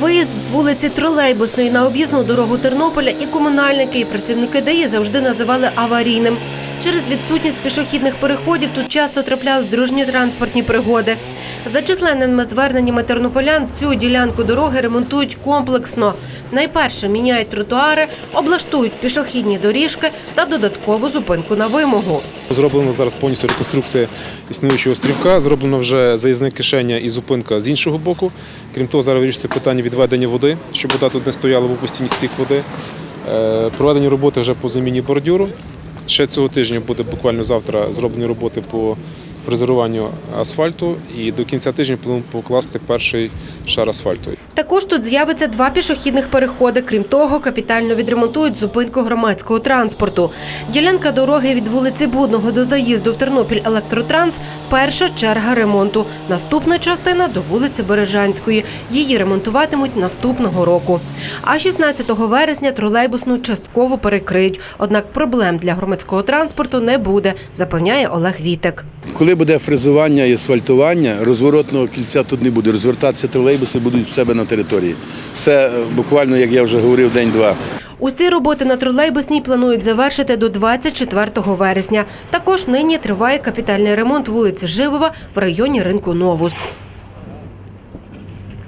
Виїзд з вулиці Тролейбусної на об'їзну дорогу Тернополя і комунальники, і працівники ДАІ завжди називали аварійним. Через відсутність пішохідних переходів тут часто траплялись дорожньо-транспортні пригоди. За численними зверненнями тернополян цю ділянку дороги ремонтують комплексно. Найперше міняють тротуари, облаштують пішохідні доріжки та додаткову зупинку на вимогу. Зроблено зараз повністю реконструкція існуючого стрівка. Зроблено вже заїзне кишеня і зупинка з іншого боку. Крім того, зараз вирішується питання відведення води, щоб вода тут не стояла, бо постійний стік води. Е, Проведені роботи вже по заміні бордюру. Ще цього тижня буде буквально завтра зроблені роботи по фрезеруванню асфальту. І до кінця тижня плануємо покласти перший шар асфальту. Також тут з'явиться два пішохідних переходи. Крім того, капітально відремонтують зупинку громадського транспорту. Ділянка дороги від вулиці Будного до заїзду в Тернопіль Електротранс перша черга ремонту. Наступна частина до вулиці Бережанської. Її ремонтуватимуть наступного року. А 16 вересня тролейбусну частково перекриють. Однак проблем для громадського транспорту не буде, запевняє Олег Вітек. Коли буде фрезування і асфальтування, розворотного кільця тут не буде. Розвертатися тролейбуси будуть в себе на території. Це е, буквально, як я вже говорив, день-два. Усі роботи на тролейбусній планують завершити до 24 вересня. Також нині триває капітальний ремонт вулиці Живова в районі ринку Новус.